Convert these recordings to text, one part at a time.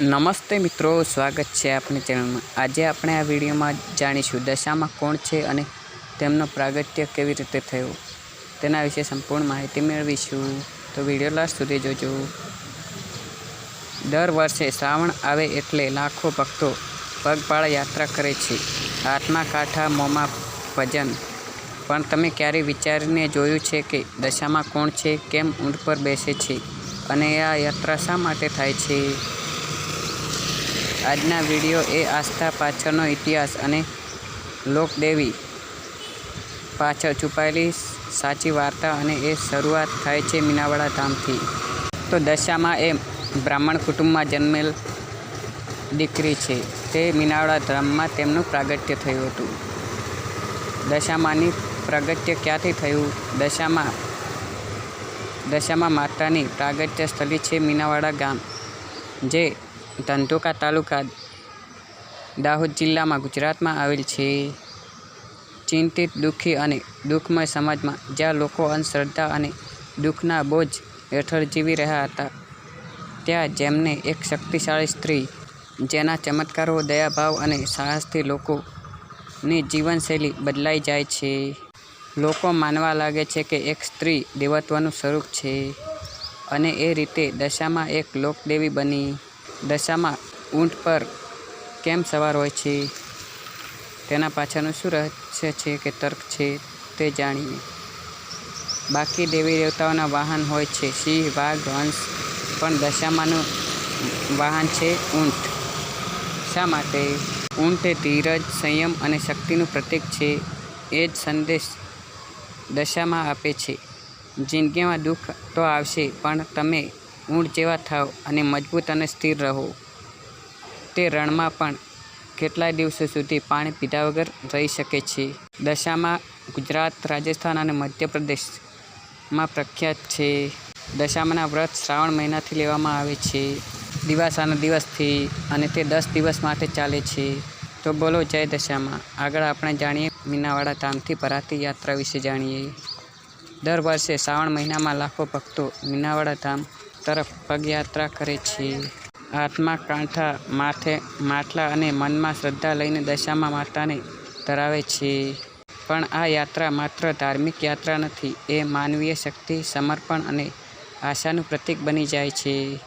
નમસ્તે મિત્રો, સ્વાગત છે આપની ચેનલમાં. આજે આપણે આ વિડીયોમાં જાણીશું દશામાં કોણ છે અને તેમનો પ્રાગટ્ય કેવી રીતે થયું. તેના વિશે સંપૂર્ણ માહિતી મેળવીશું. તો વીડિયો લાસ્ટ સુધી જોજો. દર વર્ષે શ્રાવણ આવે એટલે લાખો ભક્તો પગપાળા યાત્રા કરે છે. હાથમાં કાંઠા, મોંમાં ભજન. પણ તમે ક્યારેય વિચારીને જોયું છે કે દશામાં કોણ છે, કેમ ઊંટ પર બેસે છે અને આ યાત્રા શા માટે થાય છે? આજના વીડિયો એ આસ્થા પાછળનો ઇતિહાસ અને લોકદેવી પાછળ છુપાયેલી સાચી વાર્તા અને એ શરૂઆત થાય છે મીનાવાડા ધામથી. તો દશામાં એ બ્રાહ્મણ કુટુંબમાં જન્મેલ દીકરી છે. તે મીનાવાડા ધામમાં તેમનું પ્રાગટ્ય થયું હતું. દશામાની પ્રાગટ્ય ક્યાંથી થયું? દશામાં દશામાં માતાની પ્રાગટ્ય સ્થળી છે મીનાવાડા ગામ, જે ધંધુકા તાલુકા દાહોદ જિલ્લામાં ગુજરાતમાં આવેલ છે. ચિંતિત, દુઃખી અને દુઃખમય સમાજમાં જ્યાં લોકો અંધશ્રદ્ધા અને દુઃખના બોજ હેઠળ જીવી રહ્યા હતા, ત્યાં જેમને એક શક્તિશાળી સ્ત્રી, જેના ચમત્કારો, દયાભાવ અને સાહસથી લોકોની જીવનશૈલી બદલાઈ જાય છે. લોકો માનવા લાગે છે કે એક સ્ત્રી દેવત્વનું સ્વરૂપ છે અને એ રીતે દશામાં એક લોકદેવી બની. દશામાં ઊંટ પર કેમ સવાર હોય છે? તેના પાછળનું શું રહસ્ય છે કે તર્ક છે તે જાણીએ બાકી દેવી દેવતાઓના વાહન હોય છે. સિંહ, વાઘ, હંસ પણ દશામાનું વાહન છે ઊંટ. શા માટે? ઊંટ એ ધીરજ, સંયમ અને શક્તિનું પ્રતીક છે. એ જ સંદેશ દશામાં આપે છે. જિંદગીમાં દુઃખ તો આવશે, પણ તમે ઊંટ જેવા થાવ અને મજબૂત અને સ્થિર રહો. તે રણમાં પણ કેટલાય દિવસો સુધી પાણી પીધા વગર રહી શકે છે. દશામાં ગુજરાત, રાજસ્થાન અને મધ્યપ્રદેશમાં પ્રખ્યાત છે. દશામાના વ્રત શ્રાવણ મહિનાથી લેવામાં આવે છે. દિવાસાના દિવસથી અને તે દસ દિવસ માટે ચાલે છે. તો બોલો જય દશામાં. આગળ આપણે જાણીએ મીનાવાડા ધામથી ભરાતી યાત્રા વિશે જાણીએ. દર વર્ષે શ્રાવણ મહિનામાં લાખો ભક્તો મીનાવાડા ધામ તરફ પગયાત્રા કરે છે. હાથમાં કાંઠા માથે માટલા અને મનમાં શ્રદ્ધા લઈને દશામાં માતાને ધરાવે છે. પણ આ યાત્રા માત્ર ધાર્મિક યાત્રા નથી, એ માનવીય શક્તિ, સમર્પણ અને આશાનું પ્રતીક બની જાય છે.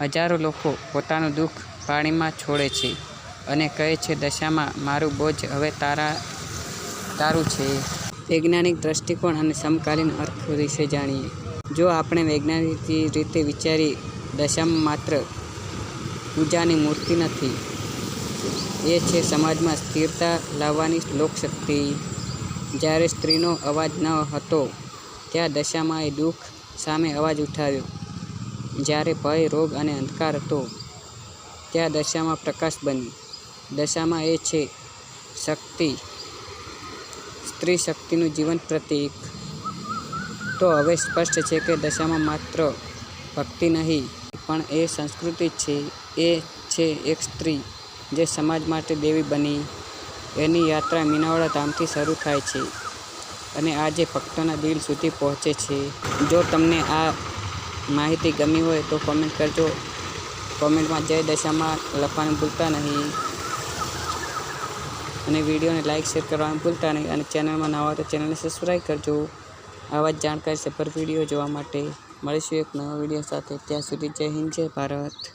હજારો લોકો પોતાનું દુઃખ પાણીમાં છોડે છે અને કહે છે, દશામાં મારું બોજ હવે તારા, તારું છે. વૈજ્ઞાનિક દ્રષ્ટિકોણ અને સમકાલીન અર્થ વિશે જાણીએ. જો આપણે વૈજ્ઞાનિક રીતે વિચારી દશામાં માત્ર પૂજાની મૂર્તિ નથી, એ છે સમાજમાં સ્થિરતા લાવવાની લોકશક્તિ. જ્યારે સ્ત્રીનો અવાજ ન હતો, ત્યાં દશામાં એ દુઃખ સામે અવાજ ઉઠાવ્યો. જ્યારે ભય, રોગ અને અંધકાર હતો, ત્યાં દશામાં પ્રકાશ બની દશામાં એ છે શક્તિ. સ્ત્રી શક્તિનું જીવન પ્રતીક. તો હવે સ્પષ્ટ છે કે દશામાં માત્ર ભક્તિ નહીં, પણ એ સંસ્કૃતિ છે, એ છે એક સ્ત્રી જે સમાજ માટે દેવી બની. એની યાત્રા મીનાવાડા ધામથી શરૂ થાય છે અને આજે ભક્તોના દિલ સુધી પહોંચે છે. જો તમને આ માહિતી ગમી હોય તો કોમેન્ટ કરજો. કોમેન્ટમાં જય દશામાં લખવાનું ભૂલતા નહીં. અને વિડીયોને લાઇક શેર કરવાનું ભૂલતા નહીં અને ચેનલમાં નવા તો ચેનલને સબસ્ક્રાઈબ કરજો. આવા જ જાણકારી સભર વીડિયો જોવા માટે મળીશું એક નવા વીડિયો સાથે. ત્યાં સુધી જય હિન્દ, જય ભારત.